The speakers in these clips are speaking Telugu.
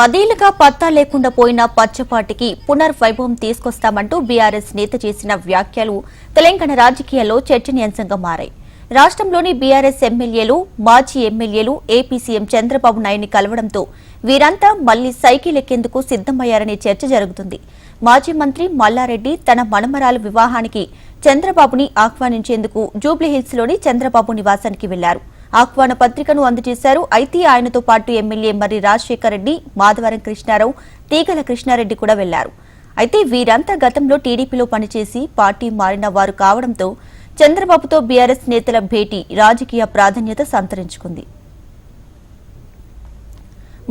పదేళ్ళుగా పత్తా లేకుండా పోయిన పచ్చపాటికి పునర్వైభవం తీసుకొస్తామంటూ బీఆర్ఎస్ నేత చేసిన వ్యాఖ్యలు తెలంగాణ రాజకీయాల్లో చర్చనీయాంశంగా మారాయి. రాష్ట్రంలోని బీఆర్ఎస్ ఎమ్మెల్యేలు మాజీ ఎమ్మెల్యేలు ఏపీ సీఎం చంద్రబాబు నాయుడిని కలవడంతో వీరంతా మళ్ళీ సైకిల్ ఎక్కేందుకు సిద్దమయ్యారనే చర్చ జరుగుతుంది. మాజీ మంత్రి మల్లారెడ్డి తన మనమరాల వివాహానికి చంద్రబాబుని ఆహ్వానించేందుకు జూబ్లీహిల్స్లోని చంద్రబాబు నివాసానికి వెళ్ళారు. ఆహ్వాన పత్రికను అందజేశారు. అయితే ఆయనతో పాటు ఎమ్మెల్యే మర్రి రాజశేఖర్ రెడ్డి మాధవరం కృష్ణారావు తీగల కృష్ణారెడ్డి కూడా వెళ్ళారు. అయితే వీరంతా గతంలో టీడీపీలో పనిచేసి పార్టీ మారిన వారు కావడంతో చంద్రబాబుతో బీఆర్ఎస్ నేతల భేటీ రాజకీయ ప్రాధాన్యత సంతరించుకుంది.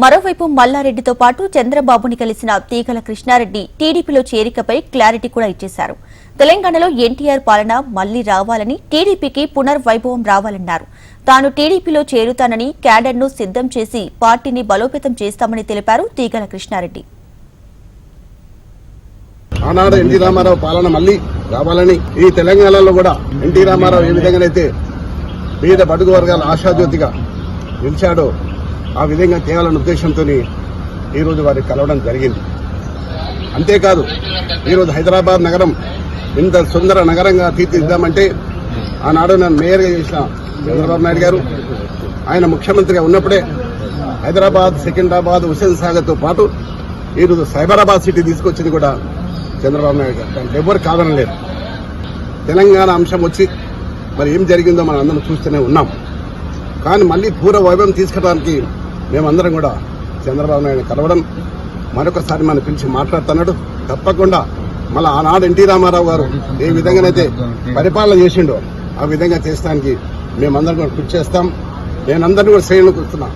మరోవైపు మల్లారెడ్డితో పాటు చంద్రబాబుని కలిసిన తీగల కృష్ణారెడ్డి టీడీపీలో చేరికపై క్లారిటీ కూడా ఇచ్చేశారు. తెలంగాణలో ఎన్టీఆర్ పాలన మళ్ళీ రావాలని టీడీపీకి పునర్వైభవం రావాలన్నారు. తాను టీడీపీలో చేరుతానని క్యాడర్ను సిద్ధం చేసి పార్టీని బలోపేతం చేస్తామని తెలిపారు తీగల కృష్ణారెడ్డి. ఆనాడు ఎన్టీ రామారావు పాలన మళ్ళీ రావాలని ఈ తెలంగాణలో కూడా ఎన్టీ రామారావు ఏ విధంగానైతే పేద బడుగు వర్గాల ఆశాజ్యోతిగా నిలిచాడో ఆ విధంగా చేయాలన్న ఉద్దేశంతో ఈరోజు వారికి కలవడం జరిగింది. అంతేకాదు ఈరోజు హైదరాబాద్ నగరం ఇంత సుందర నగరంగా తీర్చిదిద్దామంటే ఆనాడు నన్ను మేయర్గా చేసిన చంద్రబాబు నాయుడు గారు ఆయన ముఖ్యమంత్రిగా ఉన్నప్పుడే హైదరాబాద్ సికింద్రాబాద్ హుసేన్ సాగర్తో పాటు ఈరోజు సైబరాబాద్ సిటీ తీసుకొచ్చింది కూడా చంద్రబాబు నాయుడు గారు. దానికి ఎవరు కాదనలేదు తెలంగాణ అంశం వచ్చి మరి ఏం జరిగిందో మనం అందరం చూస్తూనే ఉన్నాం. కానీ మళ్ళీ పూర్వ వైభవం తీసుకురావడానికి మేమందరం కూడా చంద్రబాబు నాయుడు కలవడం మరొకసారి మనం పిలిచి మాట్లాడుతున్నాడు. తప్పకుండా మళ్ళీ ఆనాడు ఎన్టీ రామారావు గారు ఏ విధంగానైతే పరిపాలన చేసిండో ఆ విధంగా చేస్తానికి మేమందరం కూడా కృషి చేస్తాం. నేనందరినీ కూడా శ్రేణులు కూర్చున్నా.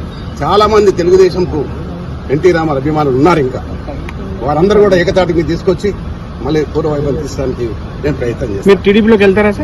చాలా మంది తెలుగుదేశంకు ఎన్టీ రామారావు అభిమానులు ఉన్నారు ఇంకా. వారందరూ కూడా ఏకతాటికి తీసుకొచ్చి మళ్ళీ పూర్వ వైభవం తీసడానికి నేను ప్రయత్నం చేస్తాను. మీరు టీడీపీలోకి వెళ్తారా సార్?